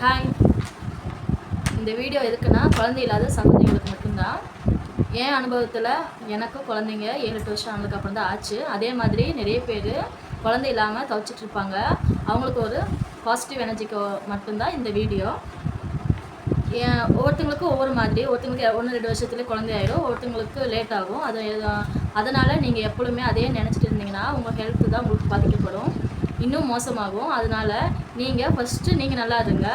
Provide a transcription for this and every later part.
Hi இந்த video எதுக்குன்னா குழந்தை இல்லாத சந்ததிகளுக்கு மட்டும்தான். என் அனுபவத்தில் எனக்கும் குழந்தைங்க ஏழு எட்டு வருஷம் ஆனதுக்கப்புறம் தான் ஆச்சு. அதே மாதிரி நிறைய பேர் குழந்தை இல்லாமல் துவச்சிட்டு இருப்பாங்க. அவங்களுக்கு ஒரு பாசிட்டிவ் எனர்ஜிக்கு மட்டும்தான் இந்த வீடியோ ஏன் ஒவ்வொருத்தங்களுக்கும் ஒவ்வொரு மாதிரி ஒருத்தங்களுக்கு ஒன்று ரெண்டு வருஷத்துலேயே குழந்தை ஆயிடும் ஒருத்தங்களுக்கு லேட் ஆகும். அது அதனால் நீங்கள் எப்பொழுதுமே அதே நினச்சிட்டு இருந்தீங்கன்னா உங்கள் ஹெல்த்து தான் உங்களுக்கு பாதிக்கப்படும். இன்னும் மோசமாகும். அதனால் நீங்கள் ஃபஸ்ட்டு நீங்கள் நல்லா இருங்க.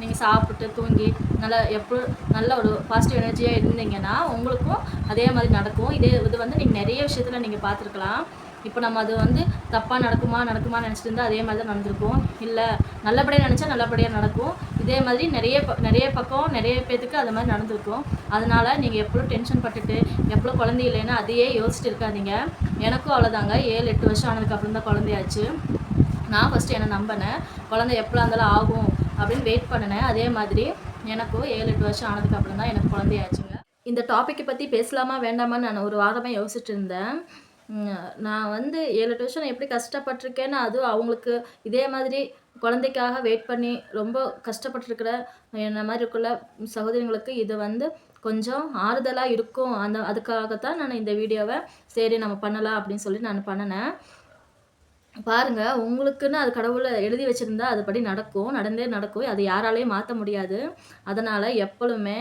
நீங்கள் சாப்பிட்டு தூங்கி நல்லா எப்போ நல்ல ஒரு பாசிட்டிவ் எனர்ஜியாக இருந்தீங்கன்னா உங்களுக்கும் அதே மாதிரி நடக்கும். இதே இது வந்து நீங்கள் நிறைய விஷயத்தில் நீங்கள் பார்த்துருக்கலாம். இப்போ நம்ம அது வந்து தப்பாக நடக்குமா நடக்குமா நினச்சிட்டு இருந்தால் அதே மாதிரி தான் நடந்திருக்கும். இல்லை நல்லபடியாக நினச்சா நல்லபடியாக நடக்கும். இதே மாதிரி நிறைய ப நிறைய பக்கம் நிறைய பேர்த்துக்கு அது மாதிரி நடந்திருக்கும். அதனால் நீங்கள் எப்பளும் டென்ஷன் பட்டுட்டு எப்பளும் குழந்தை இல்லைன்னா அதையே யோசிச்சுட்டு இருக்காதீங்க. எனக்கும் அவ்வளோதாங்க ஏழு எட்டு வருஷம் ஆனதுக்கு அப்புறம் தான் குழந்தையாச்சு. நான் ஃபஸ்ட்டு என்னை நம்பினேன். குழந்தை எப்போலாம் இருந்தாலும் ஆகும் அப்படின்னு வெயிட் பண்ணினேன். அதே மாதிரி எனக்கும் ஏழு எட்டு வருஷம் ஆனதுக்கப்புறம் தான் எனக்கு குழந்தையாச்சுங்க. இந்த டாப்பிக்கை பற்றி பேசலாமா வேண்டாமான்னு நான் ஒரு வாரமாக யோசிச்சுட்டு இருந்தேன். நான் வந்து ஏழு எட்டு வருஷம் நான் எப்படி கஷ்டப்பட்டிருக்கேன்னு அதுவும் அவங்களுக்கு இதே மாதிரி குழந்தைக்காக வெயிட் பண்ணி ரொம்ப கஷ்டப்பட்டிருக்கிற என்ன மாதிரி இருக்குள்ள சகோதரிங்களுக்கு இது வந்து கொஞ்சம் ஆறுதலாக இருக்கும். அந்த அதுக்காகத்தான் நான் இந்த வீடியோவை சரி நம்ம பண்ணலாம் அப்படின்னு சொல்லி நான் பண்ணினேன். பாருங்க உங்களுக்குன்னு அது கடவுளை எழுதி வச்சிருந்தா அதுபடி நடக்கும் நடந்தே நடக்கும். அது யாராலையும் மாற்ற முடியாது. அதனால் எப்பொழுதுமே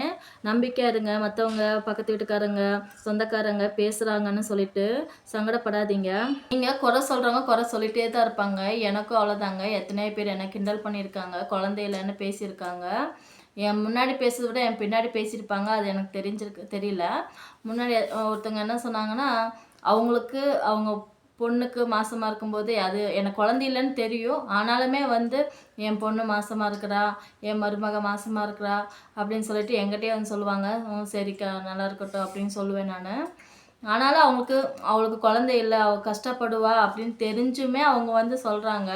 நம்பிக்கையா இருங்க. மற்றவங்க பக்கத்து வீட்டுக்காரங்க சொந்தக்காரங்க பேசுகிறாங்கன்னு சொல்லிட்டு சங்கடப்படாதீங்க. நீங்கள் குறை சொல்கிறவங்க குறை சொல்லிட்டே தான் இருப்பாங்க. எனக்கும் அவ்வளோதாங்க எத்தனையோ பேர் என்ன கிண்டல் பண்ணியிருக்காங்க. குழந்தை இல்லைன்னு பேசியிருக்காங்க. என் முன்னாடி பேசுறதை விட என் பின்னாடி பேசியிருப்பாங்க. அது எனக்கு தெரிஞ்சிருக்கு தெரியல. முன்னாடி ஒருத்தவங்க என்ன சொன்னாங்கன்னா அவங்களுக்கு அவங்க பொண்ணுக்கு மாசமா இருக்கும்போது அது எனக்கு குழந்தை இல்லைன்னு தெரியும். ஆனாலுமே வந்து என் பொண்ணு மாசமா இருக்கிறா என் மருமக மாசமா இருக்கிறா அப்படின்னு சொல்லிட்டு என்கிட்டயே வந்து சொல்லுவாங்க. "ம், சரிக்கா நல்லா இருக்கட்டும் அப்படின்னு சொல்லுவேன் நான். ஆனாலும் அவங்களுக்கு அவளுக்கு குழந்தை இல்லை அவள் கஷ்டப்படுவா அப்படின்னு தெரிஞ்சுமே அவங்க வந்து சொல்கிறாங்க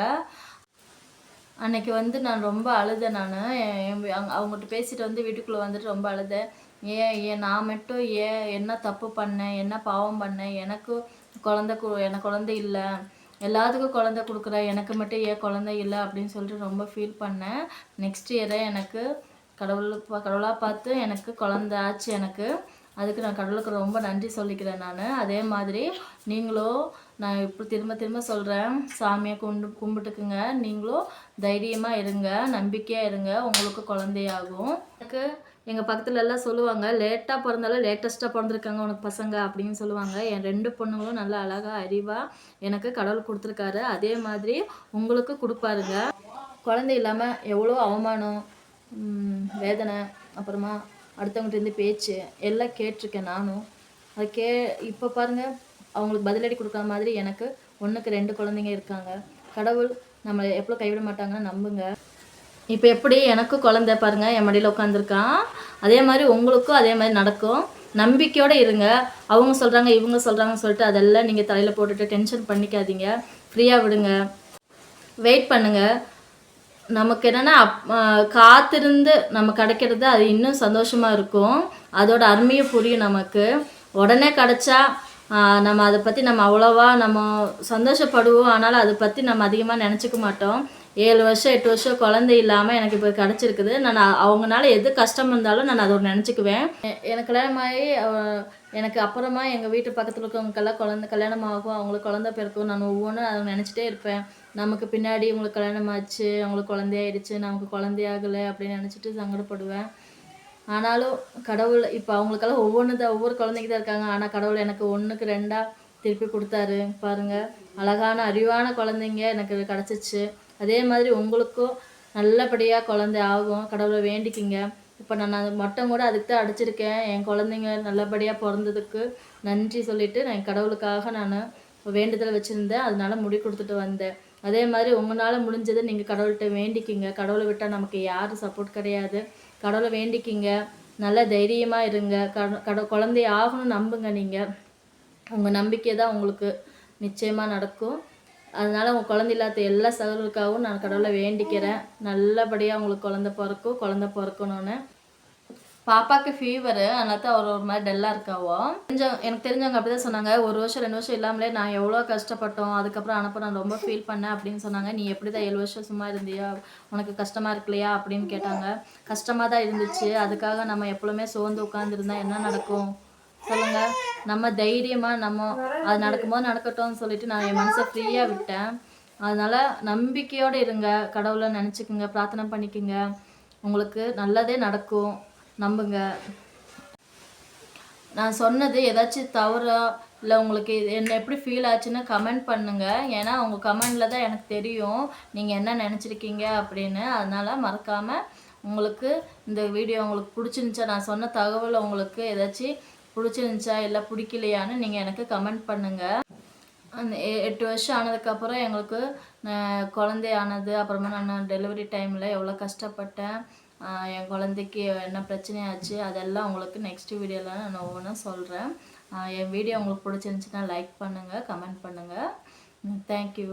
அன்னைக்கு வந்து நான் ரொம்ப அழுதேன் நான். அவங்ககிட்ட பேசிட்டு வந்து வீட்டுக்குள்ளே வந்துட்டு ரொம்ப அழுதேன். ஏன் ஏன் நான் மட்டும் ஏன் என்ன தப்பு பண்ணேன் என்ன பாவம் பண்ணேன்? எனக்கு குழந்தை கு எனக்கு குழந்தை இல்லை. எல்லாத்துக்கும் குழந்தை கொடுக்குற எனக்கு மட்டும் ஏன் குழந்தை இல்லை அப்படின்னு சொல்லிட்டு ரொம்ப ஃபீல் பண்ணேன். நெக்ஸ்ட் இயரே எனக்கு கடவுள் கடவுளாக பார்த்து எனக்கு குழந்த ஆச்சு எனக்கு. அதுக்கு நான் கடவுளுக்கு ரொம்ப நன்றி சொல்லிக்கிறேன் நான். அதே மாதிரி நீங்களும் நான் இப்போ திரும்ப திரும்ப சொல்கிறேன் சாமியை கும்பிட்டு கும்பிட்டுக்குங்க. நீங்களும் தைரியமாக இருங்க நம்பிக்கையாக இருங்க. உங்களுக்கு குழந்தையாகும். எனக்கு எங்கள் பக்கத்துல எல்லாம் சொல்லுவாங்க லேட்டாக பிறந்தாலும் லேட்டஸ்ட்டாக பிறந்திருக்காங்க உனக்கு பசங்க அப்படின்னு சொல்லுவாங்க. என் ரெண்டு பொண்ணுங்களும் நல்லா அழகாக அறிவாக எனக்கு கடவுள் கொடுத்துருக்காரு. அதே மாதிரி உங்களுக்கு கொடுப்பாருங்க. குழந்தை இல்லாமல் எவ்வளோ அவமானம் வேதனை அப்புறமா அடுத்தவங்ககிட்ட இருந்து பேச்சு எல்லாம் கேட்டிருக்கேன் நானும். அது கே இப்போ பாருங்க அவங்களுக்கு பதிலடி கொடுக்குற மாதிரி எனக்கு ஒன்றுக்கு ரெண்டு குழந்தைங்க இருக்காங்க. கடவுள் நம்மளை எப்போ கைவிட மாட்டாங்கன்னு நம்புங்க. இப்போ எப்படி எனக்கும் குழந்தை பாருங்கள் என் மடியில் உட்காந்துருக்கான் அதே மாதிரி உங்களுக்கும் அதே மாதிரி நடக்கும். நம்பிக்கையோடு இருங்க. அவங்க சொல்கிறாங்க இவங்க சொல்கிறாங்கன்னு சொல்லிட்டு அதெல்லாம் நீங்கள் தலையில் போட்டுட்டு டென்ஷன் பண்ணிக்காதீங்க. ஃப்ரீயாக விடுங்க. வெயிட் பண்ணுங்கள் நமக்கு என்னென்னா காத்திருந்து நம்ம கிடைக்கிறது அது இன்னும் சந்தோஷமாக இருக்கும். அதோட அருமையும் புரியும் நமக்கு. உடனே கிடைச்சா நம்ம அதை பற்றி நம்ம அவ்வளோவா நம்ம சந்தோஷப்படுவோம். ஆனாலும் அதை பற்றி நம்ம அதிகமாக நினச்சிக்க மாட்டோம். ஏழு வருஷம் எட்டு வருஷம் குழந்தை இல்லாமல் எனக்கு இப்போ கிடச்சிருக்குது. நான் அவங்களால அவங்கனால எது கஷ்டம் இருந்தாலும் நான் அதை நினச்சிக்குவேன். எனக்கு கல்யாணம் எனக்கு அப்புறமா எங்கள் வீட்டு பக்கத்தில் இருக்கவங்களுக்கெல்லாம் குழந்தை கல்யாணம் ஆகும். அவங்களுக்கு குழந்த பிறக்கும். நான் ஒவ்வொன்றும் அதை நினச்சிட்டே இருப்பேன். நமக்கு பின்னாடி உங்களுக்கு கல்யாணம் ஆச்சு. அவங்களுக்கு குழந்தையாயிடுச்சு நமக்கு குழந்தையாகலை அப்படின்னு நினச்சிட்டு சங்கடப்படுவேன். ஆனாலும் கடவுள் இப்போ அவங்களுக்கெல்லாம் ஒவ்வொன்று தான். ஒவ்வொரு குழந்தைங்க தான் இருக்காங்க. ஆனால் கடவுள் எனக்கு ஒன்றுக்கு ரெண்டாக திருப்பி கொடுத்தாரு. பாருங்கள் அழகான அறிவான குழந்தைங்க எனக்கு கிடச்சிச்சு. அதே மாதிரி உங்களுக்கும் நல்லபடியாக குழந்தை ஆகும். கடவுளை வேண்டிக்கிங்க. இப்போ நான் அது கூட அதுக்கு தான் அடிச்சிருக்கேன். என் குழந்தைங்க நல்லபடியாக பிறந்ததுக்கு நன்றி சொல்லிட்டு நான் என் கடவுளுக்காக நான் வேண்டுதல் வச்சுருந்தேன். அதனால முடி கொடுத்துட்டு வந்தேன். அதே மாதிரி உங்களால் முடிஞ்சதை நீங்கள் கடவுள்கிட்ட வேண்டிக்கிங்க. கடவுளை விட்டால் நமக்கு யாரும் சப்போர்ட் கிடையாது. கடவுளை வேண்டிக்கிங்க. நல்ல தைரியமாக இருங்க. கட கட குழந்தை ஆகணும்னு நம்புங்க நீங்கள் உங்கள் நம்பிக்கை தான் உங்களுக்கு நிச்சயமாக நடக்கும். அதனால் உங்கள் குழந்தை இல்லாத எல்லா சகலுக்காகவும் நான் கடவுளை வேண்டிக்கிறேன். நல்லபடியாக உங்களுக்கு குழந்த பிறக்கும் குழந்த பிறக்கணும்னு. பாப்பாக்கு ஃபீவரு அதனால அவர் ஒரு மாதிரி டல்லாக இருக்காவோ. தெரிஞ்ச எனக்கு தெரிஞ்சவங்க அப்படி தான் சொன்னாங்க ஒரு வருஷம் ரெண்டு வருஷம் இல்லாமலே நான் எவ்வளோ கஷ்டப்பட்டோம் அதுக்கப்புறம் அனுப்ப நான் ரொம்ப ஃபீல் பண்ணேன் அப்படின்னு சொன்னாங்க. நீ எப்படி தான் ஏழு வருஷம் சும்மா இருந்தியா? உனக்கு கஷ்டமாக இருக்கலையா? அப்படின்னு கேட்டாங்க. கஷ்டமாக தான் இருந்துச்சு. அதுக்காக நம்ம எப்பவுமே சோர்ந்து உட்காந்துருந்தா என்ன நடக்கும்? சொல்லுங்க. நம்ம தைரியமாக நம்ம அது நடக்கும்போது நடக்கட்டும்னு சொல்லிட்டு நான் என் மனசை ஃப்ரீயாக விட்டேன். அதனால நம்பிக்கையோடு இருங்க. கடவுளை நினச்சிக்கோங்க பிரார்த்தனை பண்ணிக்கோங்க. உங்களுக்கு நல்லதே நடக்கும். நம்புங்க. நான் சொன்னது ஏதாச்சும் தவறா இல்லை உங்களுக்கு இது என்ன எப்படி ஃபீல் ஆச்சுன்னு கமெண்ட் பண்ணுங்க. ஏன்னா உங்கள் கமெண்டில் தான் எனக்கு தெரியும். நீங்கள் என்ன நினச்சிருக்கீங்க அப்படின்னு. அதனால் மறக்காமல் உங்களுக்கு இந்த வீடியோ உங்களுக்கு பிடிச்சிருந்துச்சா நான் சொன்ன தகவல் உங்களுக்கு ஏதாச்சும் பிடிச்சிருந்துச்சா இல்லை பிடிக்கலையான்னு நீங்கள் எனக்கு கமெண்ட் பண்ணுங்கள் அந்த எ- எட்டு வருஷம் ஆனதுக்கப்புறம் எங்களுக்கு நான் குழந்தை ஆனது அப்புறமா நான் டெலிவரி டைமில் எவ்வளோ கஷ்டப்பட்டேன். என் குழந்தைக்கு என்ன பிரச்சனையாச்சு அதெல்லாம் உங்களுக்கு நெக்ஸ்ட் வீடியோவில் நான் ஒவ்வொன்றா சொல்கிறேன் என் வீடியோ உங்களுக்கு பிடிச்சிருந்துச்சுன்னா லைக் பண்ணுங்கள் கமெண்ட் பண்ணுங்கள் தேங்க்யூ